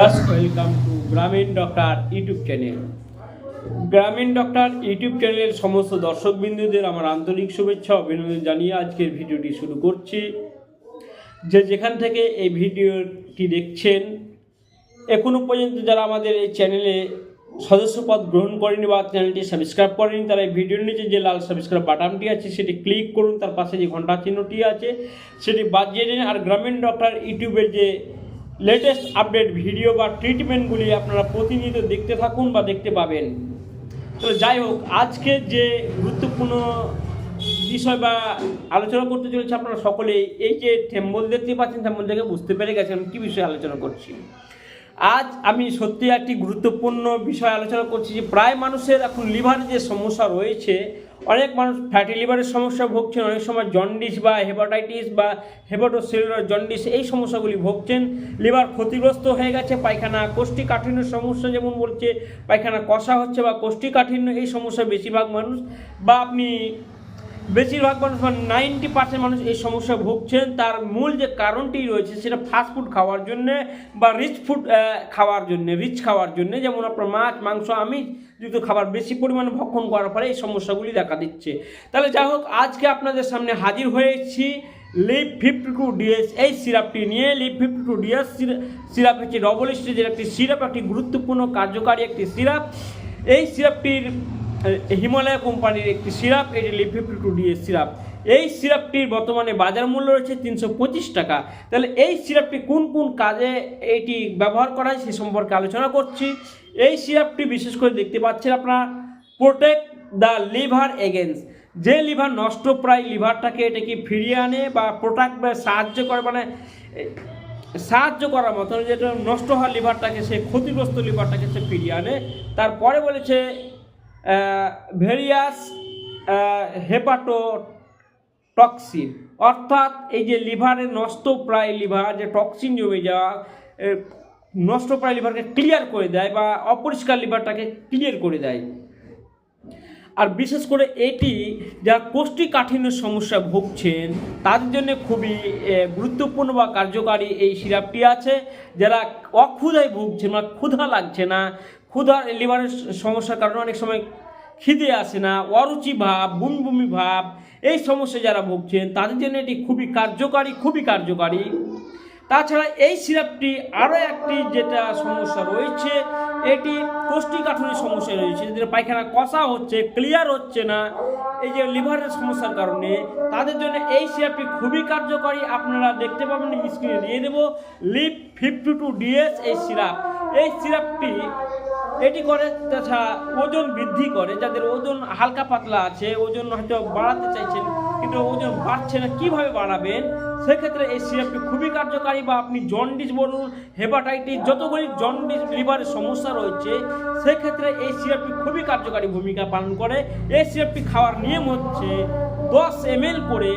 Welcome to Grameen doctor YouTube channel Grameen doctor YouTube চ্যানেলের সমস্ত দর্শকবিন্দুদের আমার আন্তরিক শুভেচ্ছা, অভিনন্দন জানিয়ে আজকের ভিডিওটি শুরু করছি। যে যেখান থেকে এই ভিডিওটি দেখছেন, এখনও পর্যন্ত যারা আমাদের এই চ্যানেলে সদস্যপদ গ্রহণ করেনি বা চ্যানেলটি সাবস্ক্রাইব করেনি, তারা এই ভিডিওর নিচে যে লাল সাবস্ক্রাইব বাটনটি আছে, সেটি ক্লিক করুন। তার পাশে যে ঘণ্টা চিহ্নটি আছে, সেটি বাজিয়ে দিন। আর গ্রামীণ ডক্টর ইউটিউবের যে লেটেস্ট আপডেট ভিডিও বা ট্রিটমেন্টগুলি আপনারা প্রতিনিয়ত দেখতে থাকুন বা দেখতে পাবেন। তো যাই হোক, আজকে যে গুরুত্বপূর্ণ বিষয় বা আলোচনা করতে চলেছে আপনারা সকলেই, এই যে থেম্বল দেখতে পাচ্ছেন থেম্বল দেখে বুঝতে পেরে গেছেন কী বিষয়ে আলোচনা করছি। আজ আমি সত্যি একটি গুরুত্বপূর্ণ বিষয় আলোচনা করছি যে প্রায় মানুষের এখন লিভারের যে সমস্যা রয়েছে, অনেক মানুষ ফ্যাটি লিভারের সমস্যা ভুগছেন, অনেক সময় জন্ডিস বা হেপাটাইটিস বা হেপাটোসেলুলার জন্ডিস এই সমস্যাগুলি ভুগছেন। লিভার ক্ষতিগ্রস্ত হয়ে গেছে, পায়খানা, কোষ্ঠীকাঠিন্যের সমস্যা যেমন বলছে, পায়খানা কষা হচ্ছে বা কোষ্ঠীকাঠিন্য এই সমস্যা বেশিরভাগ মানুষ। বা আপনি বেশিরভাগ মানুষ বা নাইনটি পার্সেন্ট মানুষ এই সমস্যা ভুগছেন। তার মূল যে কারণটি রয়েছে সেটা ফাস্ট ফুড খাওয়ার জন্যে বা রিচ ফুড খাওয়ার জন্যে রিচ খাওয়ার জন্যে। যেমন আপনার মাছ, মাংস, আমিষ যুক্ত খাবার বেশি পরিমাণে ভক্ষণ করার ফলে এই সমস্যাগুলি দেখা দিচ্ছে। তাহলে যাই হোক, আজকে আপনাদের সামনে হাজির হয়েছি লিপ ফিফটি টু ডিএস এই সিরাপটি নিয়ে। Liv fifty two DS syrup হচ্ছে ডবল স্টেজের একটি সিরাপ, একটি গুরুত্বপূর্ণ কার্যকারী একটি সিরাপ। এই সিরাপটির হিমালয় কোম্পানির একটি সিরাপ, এটি Liv fifty two DS syrup. এই সিরাপটির বর্তমানে বাজার মূল্য রয়েছে তিনশো পঁচিশ টাকা। তাহলে এই সিরাপটি কোন কোন কাজে এটি ব্যবহার করা হয় সে সম্পর্কে আলোচনা করছি। এই সিরাপটি বিশেষ করে দেখতে পাচ্ছেন আপনারা প্রোটেক্ট দ্য লিভার এগেন্স্ট যে লিভার নষ্ট প্রায় লিভারটাকে এটাকে ফিরিয়ে আনে বা প্রোটেক্ট বা সাহায্য করে মানে সাহায্য করার মতন যেটা নষ্ট হওয়া লিভারটাকে, সে ক্ষতিগ্রস্ত লিভারটাকে সে ফিরিয়ে আনে। তারপরে বলেছে ভেরিয়াস হেপাটো টক্সিন অর্থাৎ এই যে লিভারে নষ্ট প্রায় লিভার যে টক্সিন জমে যাওয়া এ, নষ্ট প্রায় লিভারকে ক্লিয়ার করে দেয় বা অপরিষ্কার লিভারটাকে ক্লিয়ার করে দেয়। আর বিশেষ করে এটি যারা কোষ্ঠীকাঠিন্যের সমস্যা ভুগছেন তাদের জন্য খুবই গুরুত্বপূর্ণ বা কার্যকারী এই সিরাপটি আছে। যারা অক্ষুধায় ভুগছেন বা ক্ষুধা লাগছে না ক্ষুধা লিভারের সমস্যার কারণে অনেক সময় খিদে আসে না, অরুচি ভাব বমি বমি ভাব, এই সমস্যা যারা ভুগছেন, তাদের জন্য এটি খুবই কার্যকারী খুবই কার্যকারী। তাছাড়া এই সিরাপটি আরও একটি যেটা সমস্যা রয়েছে, এটি কোষ্ঠীকাঠিন্যের সমস্যা রয়েছে, যাদের পায়খানা কষা হচ্ছে ক্লিয়ার হচ্ছে না, এই যে লিভারের সমস্যার কারণে, তাদের জন্য এই সিরাপটি খুবই কার্যকরী। আপনারা দেখতে পাবেন স্ক্রিনে দিয়ে দেবো লিপ ফিফটি টু ডিএস এই সিরাপ। এই সিরাপটি এটি করে তাছাড়া ওজন বৃদ্ধি করে, যাদের ওজন হালকা পাতলা আছে, ওজন হয়তো বাড়াতে চাইছেন, কিন্তু ওজন বাড়ছে না, কীভাবে বাড়াবেন? সেক্ষেত্রে এই সিরাপটি খুবই কার্যকারী, বা আপনি জন্ডিস বলুন, হেপাটাইটিস, যতগুলি জন্ডিস লিভারের সমস্যা রয়েছে, সেক্ষেত্রে এই সিরাপটি খুবই কার্যকারী ভূমিকা পালন করে। এই সিরাপটি খাওয়ার নিয়ম হচ্ছে দশ এম করে,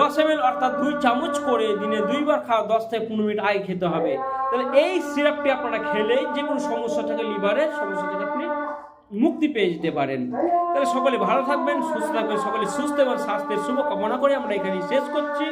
দশ এম অর্থাৎ দুই চামচ করে দিনে দুইবার খাওয়া, দশ থেকে পনেরো মিনিট আগে খেতে হবে। তাহলে এই সিরাপটি আপনারা খেলে যে কোনো সমস্যা থেকে লিভারের সমস্যা থেকে আপনি মুক্তি পেয়ে যেতে পারেন। তাহলে সকলে ভালো থাকবেন, সুস্থ থাকবেন, সকলে সুস্থ এবং স্বাস্থ্যের শুভ কামনা করে আমরা এখানে শেষ করছি।